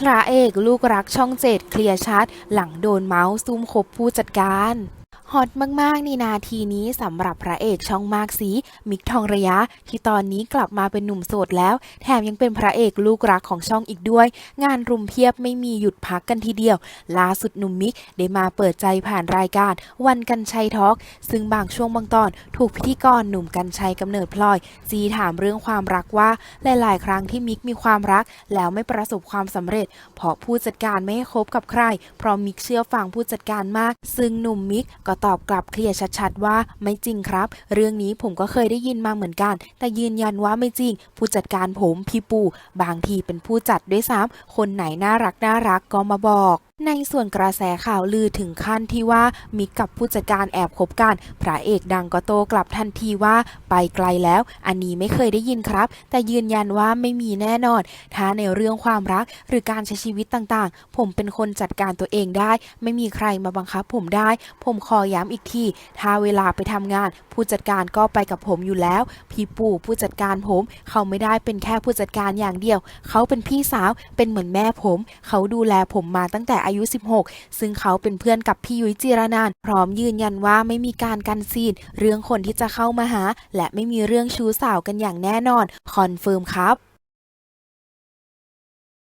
พระเอกลูกรักช่องเจ็ดเคลียร์ชัด หลังโดนเมาส์ซุ่มคบผู้จัดการ ฮอตมาก ๆ ในนาทีนี้สำหรับพระเอกช่องมากสีมิกทองระยะ ที่ตอนนี้กลับมาเป็นหนุ่มโสดแล้ว แถมยังเป็นพระเอกลูกรักของช่องอีกด้วย งานรุมเพียบไม่มีหยุดพักกันทีเดียว ล่าสุดหนุ่มมิกได้มาเปิดใจผ่านรายการ วันกันชัยทอล์กซึ่งบางช่วงบางตอน ถูกพิธีกรหนุ่มกันชัยกำเนิดพลอย จีถามเรื่องความรักว่าหลาย ๆ ครั้งที่มิกมีความรัก แล้วไม่ประสบความสำเร็จ เพราะผู้จัดการไม่ให้คบกับใคร เพราะมิกเชื่อฟังผู้จัดการมาก ซึ่งหนุ่มมิกก็ตอบกลับเคลียร์ชัดๆว่าไม่จริงครับ เรื่องนี้ผมก็เคยได้ยินมาเหมือนกัน แต่ยืนยันว่าไม่จริง ผู้จัดการผมพี่ปู บางทีเป็นผู้จัดด้วยซ้ำคนไหนน่ารักน่ารักก็มาบอก ในส่วนกระแสข่าวลือถึงขั้นที่ว่ามิกกับผู้จัดการแอบคบกัน พระเอกดังก็โตกลับทันทีว่าไปไกลแล้ว อันนี้ไม่เคยได้ยินครับ แต่ยืนยันว่าไม่มีแน่นอน ถ้าในเรื่องความรักหรือการใช้ชีวิตต่างๆ ผมเป็นคนจัดการตัวเองได้ ไม่มีใครมาบังคับผมได้ ผมขอย้ำอีกที ถ้าเวลาไปทำงาน ผู้จัดการก็ไปกับผมอยู่แล้ว พี่ปู่ผู้จัดการผม เขาไม่ได้เป็นแค่ผู้จัดการอย่างเดียว เขาเป็นพี่สาวเป็นเหมือนแม่ผม เขาดูแลผมมาตั้งแต่อายุ 16 ซึ่งเขาเป็นเพื่อนกับพี่ยุ้ยจีรนันพร้อมยืนยันว่าไม่มีการกันซีน เรื่องคนที่จะเข้ามาหา และไม่มีเรื่องชู้สาวกันอย่างแน่นอน คอนเฟิร์มครับ